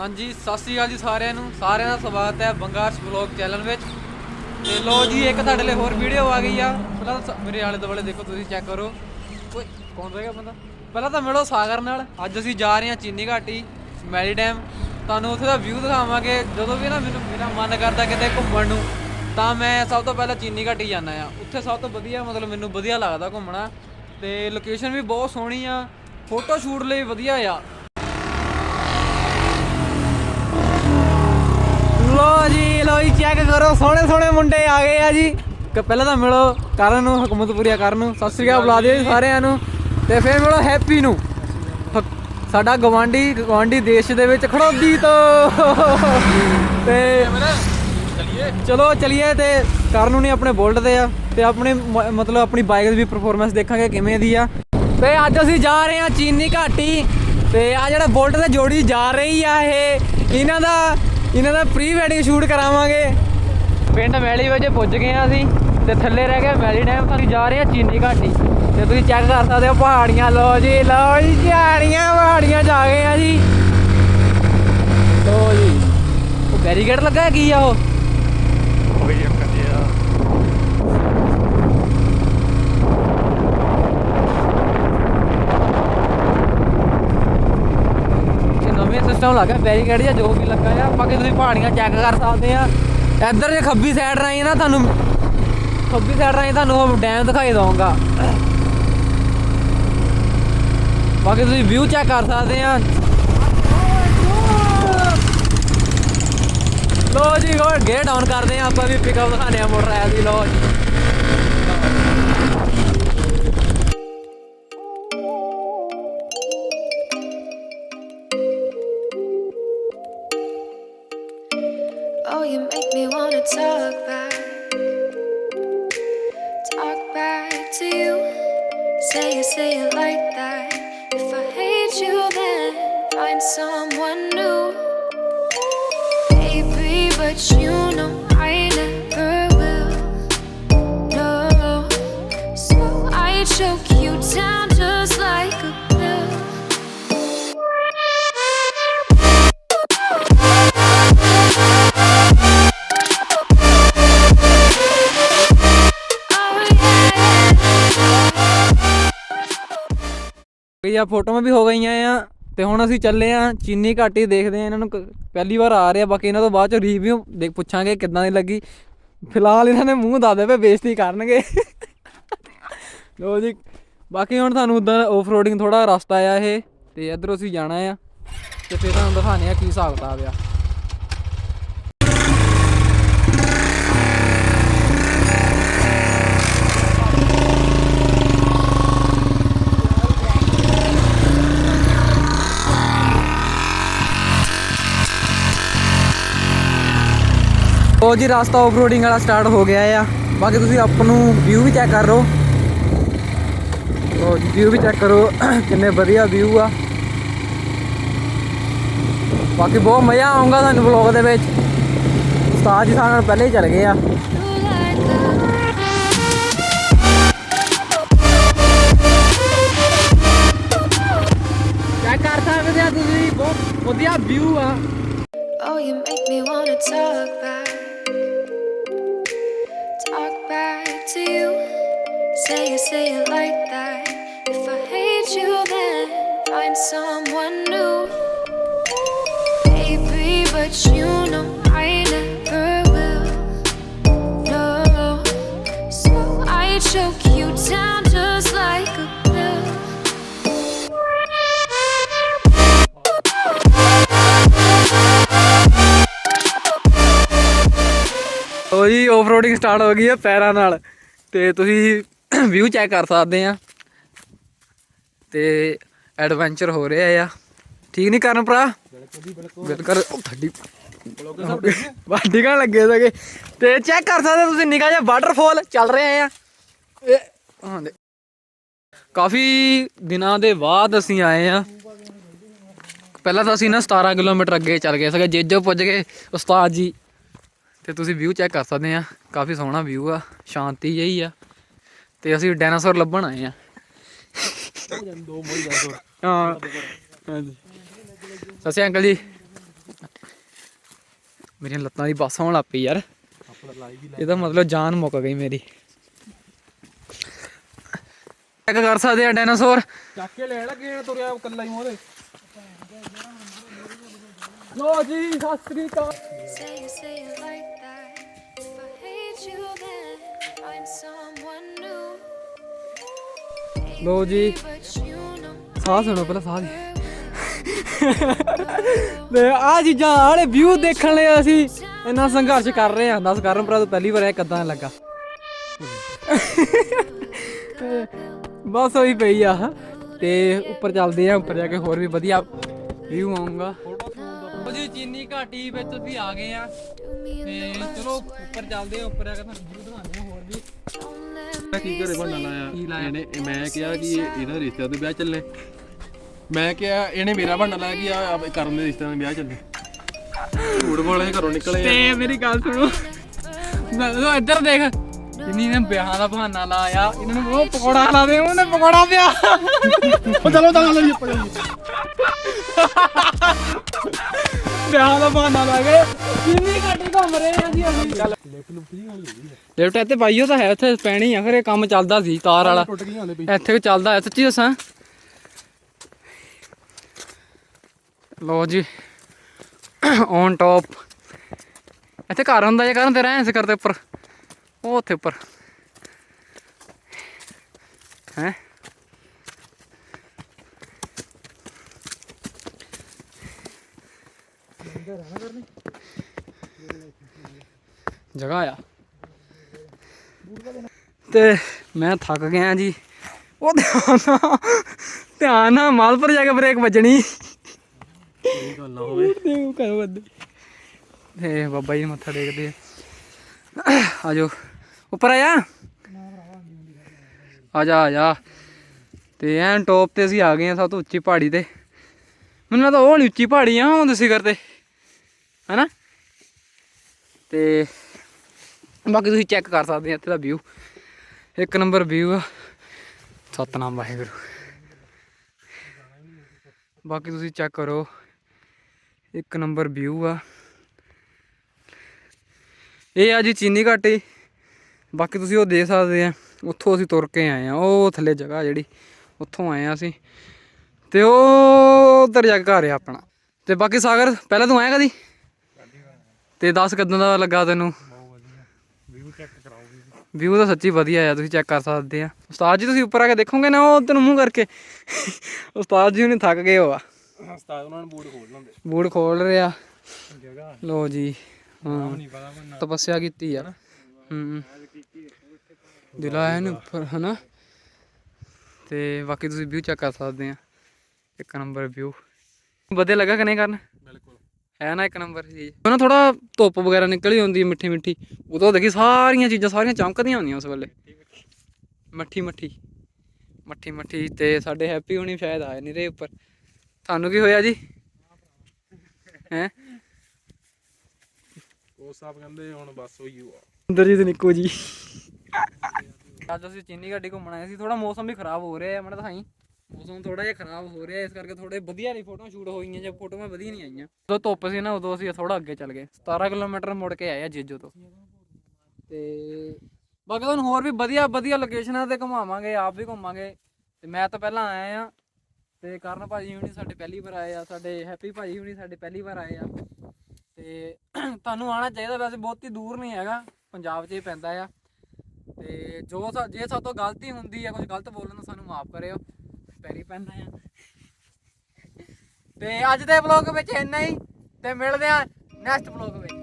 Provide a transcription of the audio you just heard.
ਹਾਂਜੀ, ਸਤਿ ਸ੍ਰੀ ਅਕਾਲ ਜੀ ਸਾਰਿਆਂ ਨੂੰ। ਸਾਰਿਆਂ ਦਾ ਸਵਾਗਤ ਹੈ ਬੰਗਾਰਸ ਵਲੌਗ ਚੈਨਲ ਵਿੱਚ। ਤੇ ਲੋ ਜੀ, ਇੱਕ ਤੁਹਾਡੇ ਲਈ ਹੋਰ ਵੀਡੀਓ ਆ ਗਈ ਆ। ਪਹਿਲਾਂ ਤਾਂ ਸ- ਮੇਰੇ ਆਲੇ ਦੁਆਲੇ ਦੇਖੋ, ਤੁਸੀਂ ਚੈੱਕ ਕਰੋ। ਓਏ, ਕੌਣ ਰਹਿ ਗਿਆ ਬੰਦਾ? ਪਹਿਲਾਂ ਤਾਂ ਮਿਲੋ ਸਾਗਰ ਨਾਲ। ਅੱਜ ਅਸੀਂ ਜਾ ਰਹੇ ਹਾਂ ਚੀਨੀ ਘਾਟੀ, ਮੈਰੀ ਡੈਮ। ਤੁਹਾਨੂੰ ਉੱਥੇ ਦਾ ਵਿਊ ਦਿਖਾਵਾਂਗੇ। ਜਦੋਂ ਵੀ ਨਾ ਮੈਨੂੰ ਮੇਰਾ ਮਨ ਕਰਦਾ ਕਿਤੇ ਘੁੰਮਣ ਨੂੰ, ਤਾਂ ਮੈਂ ਸਭ ਤੋਂ ਪਹਿਲਾਂ ਚੀਨੀ ਘਾਟੀ ਜਾਂਦਾ ਆ ਉੱਥੇ ਸਭ ਤੋਂ ਵਧੀਆ, ਮਤਲਬ ਮੈਨੂੰ ਵਧੀਆ ਲੱਗਦਾ ਘੁੰਮਣਾ। ਤੇ ਲੋਕੇਸ਼ਨ ਵੀ ਬਹੁਤ ਸੋਹਣੀ ਆ। ਫੋਟੋ ਸ਼ੂਟ ਲਈ ਵਧੀਆ ਆ ਲੋ ਜੀ ਲੋ ਜੀ ਚੈੱਕ ਕਰੋ ਸੋਹਣੇ ਸੋਹਣੇ ਮੁੰਡੇ ਆ ਗਏ ਆ ਜੀ। ਪਹਿਲਾਂ ਤਾਂ ਮਿਲੋ ਕਰਨ ਨੂੰ ਹਕੂਮਤਪੁਰੀਆ ਕਰਨ ਨੂੰ। ਸਤਿ ਸ੍ਰੀ ਅਕਾਲ, ਬੁਲਾ ਦਿਓ ਸਾਰਿਆਂ ਨੂੰ। ਤੇ ਫਿਰ ਮਿਲੋ ਹੈਪੀ ਨੂੰ। ਸਾਡਾ ਗਵਾਂਡੀ ਗਵਾਂਡੀ ਦੇਸ਼ ਦੇ ਵਿੱਚ ਖੜੋਦੀ ਤੋਂ। ਤੇ ਚਲੋ ਚਲਿਏ ਤੇ ਕਰਨ ਨੂੰ ਨਹੀਂ ਆਪਣੇ ਬੋਲਟ ਦੇ ਆ। ਤੇ ਆਪਣੇ ਮਤਲਬ ਆਪਣੀ ਬਾਈਕ ਦੀ ਵੀ ਪਰਫਾਰਮੈਂਸ ਦੇਖਾਂਗੇ ਕਿਵੇਂ ਦੀ ਆ। ਤੇ ਅੱਜ ਅਸੀਂ ਜਾ ਰਹੇ ਹਾਂ ਚੀਨੀ ਘਾਟੀ। ਤੇ ਆ ਜਿਹੜਾ ਬੋਲਟ ਤੇ ਜੋੜੀ ਜਾ ਰਹੀ ਆ ਇਹ, ਇਹਨਾਂ ਦਾ ਇਹਨਾਂ ਦਾ ਪ੍ਰੀ ਵੈਡਿੰਗ ਸ਼ੂਟ ਕਰਾਵਾਂਗੇ। ਪਿੰਡ ਮੈਲੀ ਵਜੇ ਪੁੱਜ ਗਏ ਆ ਅਸੀਂ ਤੇ ਥੱਲੇ ਰਹਿ ਗਿਆ ਮੈਲੀ ਡੈਮ। ਤੋਂ ਜਾ ਰਹੇ ਹਾਂ ਚੀਨੀ ਘਾਟੀ ਤੇ ਤੁਸੀਂ ਚੈੱਕ ਕਰ ਸਕਦੇ ਹੋ ਪਹਾੜੀਆਂ। ਲੋ ਜੀ ਲੋ ਜੀ, ਪਹਾੜੀਆਂ ਪਹਾੜੀਆਂ ਜਾ ਗਏ ਆ ਜੀ। ਲੋ ਜੀ। ਉਹ ਬੈਰੀਕੇਡ ਲੱਗਾ ਕੀ ਆ ਉਹ ਇਹ ਨਵੇਂ ਸਿਸਟਮ ਲੱਗਾ ਬੈਰੀਕੇਡ ਜਾਂ ਜੋ ਵੀ ਲੱਗਾ ਆ। ਬਾਕੀ ਤੁਸੀਂ ਪਹਾੜੀਆਂ ਚੈੱਕ ਕਰ ਸਕਦੇ ਆ। ਇੱਧਰ ਜੇ ਖੱਬੀ ਸਾਈਡ ਰਾਹੀਂ ਨਾ ਤੁਹਾਨੂੰ, ਖੱਬੀ ਸਾਈਡ ਰਾਹੀਂ ਤੁਹਾਨੂੰ ਉਹ ਡੈਮ ਦਿਖਾਈ ਦਵਾਂਗਾ ਬਾਕੀ ਤੁਸੀਂ ਵਿਊ ਚੈੱਕ ਕਰ ਸਕਦੇ ਆ। ਲੋ ਜੀ, ਹੋਰ ਗੇਟ ਆਨ ਕਰਦੇ ਆ। ਆਪਾਂ ਵੀ ਪਿਕਅਪ ਦਿਖਾਣੇ ਆ ਮੋਟਰਸਾਈਕਲ ਦੀ ਲੋ ਜੀ। Talk back. Talk back to you. Say it, say it like that. If I hate you, then find someone new. Baby, but you know I never will. No. So I choke ਗਈ ਆ ਫੋਟੋਆਂ ਵੀ ਹੋ ਗਈਆਂ ਆ, ਤੇ ਹੁਣ ਅਸੀਂ ਚੱਲੇ ਆ, ਚੀਨੀ ਘਾਟੀ ਦੇਖਦੇ ਆ, ਇਹਨਾਂ ਨੂੰ ਕ- ਪਹਿਲੀ ਵਾਰ ਆ ਰਿਹਾ, ਬਾਕੀ ਇਹਨਾਂ ਤੋਂ ਬਾਅਦ ਚ ਰਿਵਿਊ ਦੇਖ, ਪੁੱਛਾਂਗੇ ਕਿੱਦਾਂ ਦੀ ਲੱਗੀ। ਫਿਲਹਾਲ ਇਹਨਾਂ ਨੇ ਮੂੰਹ ਦੱਸਦੇ ਪਏ ਬੇਇੱਜ਼ਤੀ ਕਰਨਗੇ। ਲੋ ਜੀ, ਬਾਕੀ ਹੁਣ ਤੁਹਾਨੂੰ ਉਦਾਂ ਆਫ ਰੋਡਿੰਗ ਥੋੜਾ ਰਸਤਾ ਆ ਇਹ, ਤੇ ਇਧਰੋਂ ਅਸੀਂ ਜਾਣਾ ਆ, ਤੇ ਫਿਰ ਤੁਹਾਨੂੰ ਦਿਖਾਣੇ ਆ ਕੀ ਹਿਸਾਬ ਕਿਤਾਬ ਆ। ਉਹ ਜੀ, ਰਸਤਾ ਆਫ ਰੋਡਿੰਗ ਵਾਲਾ ਸਟਾਰਟ ਹੋ ਗਿਆ ਆ। ਬਾਕੀ ਤੁਸੀਂ ਆਪ ਨੂੰ ਵਿਊ ਵੀ ਚੈੱਕ ਕਰ ਲਓ। ਉਹ ਵਿਊ ਵੀ ਚੈੱਕ ਕਰੋ, ਕਿੰਨੇ ਵਧੀਆ ਵਿਊ ਆ। ਬਾਕੀ ਬਹੁਤ ਮਜ਼ਾ ਆਉਂਗਾ ਤੁਹਾਨੂੰ ਵਲੌਗ ਦੇ ਵਿੱਚ। ਉਸਤਾਦ ਜੀ ਸਾਡੇ ਨਾਲ ਪਹਿਲੇ ਹੀ ਚੱਲ ਗਏ ਆ। Like that. If I hate you, then find someone new. Baby, but you know I never will. No. So I choke you down just like a pill. ਲੋ ਜੀ ਆਫ ਰੋਡਿੰਗ ਸਟਾਰਟ ਹੋ ਗਈ ਹੈ ਪੈਰਾਂ ਨਾਲ ਤੇ ਤੁਸੀਂ ਵਿਊ ਚੈੱਕ ਕਰ ਸਕਦੇ ਆ ਤੇ ਐਡਵੈਂਚਰ ਹੋ ਰਿਹਾ ਆ। ਠੀਕ ਨਹੀਂ ਕਰਨ ਭਰਾ? ਬਿਲਕੁਲ ਥੱਡੀ ਬਾਡੀ ਕਾ ਲੱਗੇ ਸਕੇ ਤੇ ਚੈੱਕ ਕਰ ਸਕਦੇ ਤੁਸੀਂ ਨਿਕਾ ਜਿਹਾ ਵਾਟਰਫਾਲ ਚੱਲ ਰਹੇ ਆ। ਇਹ ਹਾਂ ਦੇ ਕਾਫੀ ਦਿਨਾਂ ਦੇ ਬਾਅਦ ਅਸੀਂ ਆਏ ਆ ਪਹਿਲਾਂ ਤਾਂ ਅਸੀਂ ਨਾ 17 ਕਿਲੋਮੀਟਰ ਅੱਗੇ ਚੱਲ ਗਏ ਸੀਗੇ। ਜੇਜੋ ਪੁੱਜ ਗਏ ਉਸਤਾਦ ਜੀ। ਤੇ ਤੁਸੀਂ ਵਿਊ ਚੈੱਕ ਕਰ ਸਕਦੇ ਆ ਕਾਫੀ ਸੋਹਣਾ ਵਿਊ ਆ ਸ਼ਾਂਤੀ ਜਿਹੀ ਆ। ਤੇ ਅਸੀਂ ਡਾਇਨਾਸੌਰ ਲੱਭਣ ਆਏ ਆ। ਹਾਂ। ਹਾਂਜੀ। ਸਤਿ ਸ਼੍ਰੀ ਅਕਾਲ ਅੰਕਲ ਜੀ। ਮੇਰੀਆਂ ਲੱਤਾਂ ਦੀ ਬੱਸ ਹੋਣ ਲੱਗ ਪਈ ਯਾਰ। ਇਹਦਾ ਮਤਲਬ ਜਾਨ ਮੁੱਕ ਗਈ ਮੇਰੀ। ਚੈੱਕ ਕਰ ਸਕਦੇ ਆ ਡਾਇਨਾਸੌਰ? ਚੱਕ ਕੇ ਲੈ ਲੱਗੇ ਤੁਰਿਆ ਕੱਲਾ ਹੀ ਉਹਦੇ ਲੋ ਜੀ ਸਤਿ ਸ੍ਰੀ ਅਕਾਲ। ਲੋ ਜੀ। ਸਾਹ ਸੁਣੋ ਪਹਿਲਾਂ, ਸਾਹ ਦੀ ਤੇ ਆ ਚੀਜ਼ਾਂ ਆਲੇ ਵਿਊ ਦੇਖਣ ਲਈ ਅਸੀਂ ਇੰਨਾ ਸੰਘਰਸ਼ ਕਰ ਰਹੇ ਹਾਂ। ਦੱਸ, ਕਰਨ ਪਰ ਤੂੰ ਪਹਿਲੀ ਵਾਰ ਇਹ ਕਿੱਦਾਂ ਲੱਗਾ? ਬਸ ਹੋਈ ਪਈ ਆ। ਤੇ ਉੱਪਰ ਚੱਲਦੇ ਆ ਉੱਪਰ ਜਾ ਕੇ ਹੋਰ ਵੀ ਵਧੀਆ ਵਿਊ ਆਉਂਗਾ ਉਹ ਜੀ, ਚੀਨੀ ਘਾਟੀ ਵਿੱਚ ਅਸੀਂ ਆ ਗਏ ਆ। ਤੇ ਚਲੋ, ਉੱਪਰ ਚੱਲਦੇ ਆ ਉੱਪਰ ਜਾ ਕੇ ਤੁਹਾਨੂੰ ਵਿਊ ਮੈਂ ਕੀ ਘਰੇ ਬਣਨਾ ਲਾਇਆ ਕੀ ਲਾਇਆ? ਇਹਨੇ ਮੈਂ ਕਿਹਾ ਕਿ ਇਹ- ਇਹਦਾ ਰਿਸ਼ਤਾ ਤੇ ਵਿਆਹ ਚੱਲੇ। ਮੈਂ ਕਿਹਾ ਇਹਨੇ ਮੇਰਾ ਬਣਨਾ ਲਾਇਆ ਕਿ ਆ ਕਰਨ ਦੇ ਰਿਸ਼ਤੇ ਦਾ ਵਿਆਹ ਚੱਲੇ। ਝੂਠ ਬੋਲੇ ਘਰੋਂ ਨਿਕਲੇ। ਤੇ ਮੇਰੀ ਗੱਲ ਸੁਣੋ। ਉਹ ਇੱਧਰ ਦੇਖ। ਜਿੰਨੀ ਨੇ ਵਿਆਹ ਦਾ ਬਹਾਨਾ ਲਾਇਆ। ਇਹਨਾਂ ਨੂੰ ਉਹ ਪਕੌੜਾ ਖਿਲਾ ਦੇ ਉਹਨੇ ਪਕੌੜਾ ਪਿਆ। ਉਹ ਚਲੋ ਚਲੋ ਲਈ ਆਪਾਂ ਵਿਆਹ ਦਾ ਬਹਾਨਾ ਲਾ ਕੇ ਜਿੰਨੀ ਘੱਟੀ ਘੁੰਮ ਰਹੇ ਆ ਜੀ ਅਸੀਂ। ਚੱਲ ਲਿਫਟ ਲੁਫਟ ਜੀ ਹੋਣੀ ਹੋਈ ਲਿਫਟ ਇੱਥੇ ਪਾਈਓ ਤਾਂ ਹੈ ਉੱਥੇ ਪੈਣੀ ਆ ਫਿਰ ਇਹ ਕੰਮ ਚੱਲਦਾ ਸੀ ਤਾਰ ਵਾਲਾ। ਟੁੱਟ ਗਈਆਂ ਹਲੇ ਪਈ ਇੱਥੇ ਵੀ ਚੱਲਦਾ ਹੈ ਸੱਚੀ ਦੱਸਾਂ। ਲੋ ਜੀ ਔਨ ਟੌਪ ਇੱਥੇ ਘਰ ਹੁੰਦਾ ਜੇ ਕਰਨ ਤੇ ਰਹਿਣ ਸੇ ਕਰਦੇ ਉੱਪਰ। ਉਹ ਉੱਥੇ ਉੱਪਰ। ਹੈ? ਜਗ੍ਹਾ ਆ। ਤੇ ਮੈਂ ਥੱਕ ਗਿਆ ਜੀ। ਉਹ ਧਿਆਨ ਨਾਲ ਧਿਆਨ ਨਾਲ ਮਾਲਪੁਰ ਜਾ ਕੇ ਬ੍ਰੇਕ ਵੱਜਣੀ। ਇਹ ਗੱਲ ਨਾ ਹੋਵੇ। ਤੇ ਉਹ ਕਰ ਵੱਧ। ਤੇ ਬਾਬਾ ਜੀ ਮੱਥਾ ਟੇਕਦੇ ਆ। ਆਜੋ। ਉੱਪਰ ਆਇਆ ਆ ਜਾ ਆ ਜਾ। ਤੇ ਐਨ ਟੌਪ ਤੇ ਅਸੀਂ ਆ ਗਏ ਆ ਸਭ ਤੋਂ ਉੱਚੀ ਪਹਾੜੀ ਤੇ। ਮੈਨੂੰ ਲੱਗਦਾ ਉਹ ਵਾਲੀ ਉੱਚੀ ਪਹਾੜੀ ਆ ਉਹ ਤੁਸੀਂ ਕਰਦੇ ਹੈਨਾ? ਤੇ ਬਾਕੀ ਤੁਸੀਂ ਚੈੱਕ ਕਰ ਸਕਦੇ ਆ ਇੱਥੇ ਦਾ ਵਿਊ ਇੱਕ ਨੰਬਰ ਵਿਊ ਆ। ਸਤਨਾਮ ਵਾਹਿਗੁਰੂ। ਬਾਕੀ ਤੁਸੀਂ ਚੈੱਕ ਕਰੋ। ਇੱਕ ਨੰਬਰ ਵਿਊ ਆ। ਇਹ ਆ ਜੀ ਚੀਨੀ ਘਾਟੀ। ਬਾਕੀ ਤੁਸੀਂ ਉਹ ਦੇਖ ਸਕਦੇ ਆ। ਉੱਥੋਂ ਅਸੀਂ ਤੁਰ ਕੇ ਆਏ ਆ। ਉਹ ਥੱਲੇ ਜਗ੍ਹਾ ਜਿਹੜੀ, ਉੱਥੋਂ ਆਏ ਆ ਅਸੀਂ। ਤੇ ਉਹ ਉਧਰ ਜਾ ਕੇ ਘਰ ਆ ਆਪਣਾ। ਤੇ ਬਾਕੀ ਸਾਗਰ, ਪਹਿਲਾਂ ਤੂੰ ਆਇਆ ਕਦੀ? ਤੇ ਦੱਸ ਕਿਦਾਂ ਦਾ ਲੱਗਾ ਤੈਨੂੰ? ਵੀਊ ਚੈੱਕ ਕਰਾਓ ਵਿਊ ਤਾਂ ਸੱਚੀ ਵਧੀਆ ਆ ਤੁਸੀਂ ਚੈੱਕ ਕਰ ਸਕਦੇ ਆ। ਉਸਤਾਦ ਜੀ ਤੁਸੀਂ ਉੱਪਰ ਆ ਕੇ ਦੇਖੋਗੇ ਨਾ ਉਹ ਉਧਰ ਨੂੰ ਮੂੰਹ ਕਰਕੇ। ਉਸਤਾਦ ਜੀ ਉਹਨੇ ਥੱਕ ਗਏ ਹੋ ਆ। ਉਸਤਾਦ ਉਹਨਾਂ ਨੂੰ ਬੂਟ ਖੋਲ ਲੈਂਦੇ ਬੂਟ ਖੋਲ ਰਿਹਾ। ਜਗ੍ਹਾ ਲੋ ਜੀ ਹਾਂ। ਤਪੱਸਿਆ ਕੀਤੀ ਆ। ਹੂੰ ਦਿਲਾ ਹੈ ਨੇ ਉੱਪਰ ਹਨਾ? ਤੇ ਬਾਕੀ ਤੁਸੀਂ ਵਿਊ ਚੈੱਕ ਕਰ ਸਕਦੇ ਆ। ਇੱਕ ਨੰਬਰ ਵਿਊ। ਵਧੀਆ ਲੱਗਾ ਕਿ ਨਹੀਂ ਕਰਨ? ਹੈ ਨਾ ਇੱਕ ਨੰਬਰ ਚੀਜ਼ ਉਹ ਨਾ ਥੋੜਾ ਧੁੱਪ ਵਗੈਰਾ ਨਿਕਲੀ ਹੁੰਦੀ ਹੈ ਮਿੱਠੀ ਮਿੱਠੀ। ਉਦੋਂ ਦੇਖੀ ਸਾਰੀਆਂ ਚੀਜ਼ਾਂ ਸਾਰੀਆਂ ਚਮਕਦੀਆਂ ਹੁੰਦੀਆਂ ਉਸ ਵੇਲੇ। ਮੱਠੀ ਮੱਠੀ। ਮੱਠੀ ਮੱਠੀ ਤੇ ਸਾਡੇ ਹੈਪੀ ਹੁਣੀ ਸ਼ਾਇਦ ਆਏ ਨਹੀਂ ਰਹੇ ਉੱਪਰ। ਤੁਹਾਨੂੰ ਕੀ ਹੋਇਆ ਜੀ? ਹੈ? ਉਹ ਸਾਹਿਬ ਕਹਿੰਦੇ ਹੁਣ ਬਸ ਹੋਈ ਆ ਇੰਦਰਜੀਤ ਨਿੱਕੋ ਜੀ। ਅੱਜ ਅਸੀਂ ਚੀਨੀ ਗੱਡੀ ਘੁੰਮਣ ਆਏ ਸੀ। ਥੋੜਾ ਮੌਸਮ ਵੀ ਖਰਾਬ ਹੋ ਰਿਹਾ ਹੈ ਮੈਂ ਦਿਖਾਈ ਮੌਸਮ ਥੋੜਾ ਜਿਹਾ ਖਰਾਬ ਹੋ ਰਿਹਾ, ਇਸ ਕਰਕੇ ਥੋੜੇ ਵਧੀਆ ਨਹੀਂ ਫੋਟੋਆਂ ਸ਼ੂਟ ਹੋਈਆਂ ਜਾਂ ਫੋਟੋਆਂ ਵਧੀਆ ਨਹੀਂ ਆਈਆਂ। ਜਦੋਂ ਧੁੱਪ ਸੀ ਨਾ, ਉਦੋਂ ਅਸੀਂ ਥੋੜਾ ਅੱਗੇ ਚੱਲ ਗਏ। 17 ਕਿਲੋਮੀਟਰ ਮੁੜ ਕੇ ਆਏ ਆ ਜੇਜੋ ਤੋਂ। ਤੇ ਬਾਕੀ ਤੁਹਾਨੂੰ ਹੋਰ ਵੀ ਵਧੀਆ ਵਧੀਆ ਲੋਕੇਸ਼ਨਾਂ ਤੇ ਘੁਮਾਵਾਂਗੇ, ਆਪ ਵੀ ਘੁੰਮਾਂਗੇ। ਤੇ ਮੈਂ ਤਾਂ ਪਹਿਲਾਂ ਆਇਆ ਆ। ਤੇ ਕਰਨ ਭਾਜੀ ਹੁਣੀ ਸਾਡੇ ਪਹਿਲੀ ਵਾਰ ਆਏ ਆ, ਸਾਡੇ ਹੈਪੀ ਭਾਜੀ ਹੁਣੀ ਸਾਡੇ ਪਹਿਲੀ ਵਾਰ ਆਏ ਆ। ਤੇ ਤੁਹਾਨੂੰ ਆਉਣਾ ਚਾਹੀਦਾ, ਵੈਸੇ ਬਹੁਤੀ ਦੂਰ ਨਹੀਂ ਹੈਗਾ, ਪੰਜਾਬ 'ਚ ਹੀ ਪੈਂਦਾ ਆ। ਤੇ ਜੋ ਜੇ ਸਾਡੇ ਤੋਂ ਗਲਤੀ ਹੁੰਦੀ ਹੈ ਕੁਝ ਗਲਤ ਬੋਲਣ ਨੂੰ ਸਾਨੂੰ ਮਾਫ ਕਰਿਓ। ਪੈਰੀ ਪੈਂਦਾ ਆ। ਤੇ ਅੱਜ ਦੇ ਵਲੌਗ ਵਿੱਚ ਇੰਨਾ ਹੀ। ਤੇ ਮਿਲਦੇ ਆ ਨੈਕਸਟ ਵਲੌਗ ਵਿੱਚ।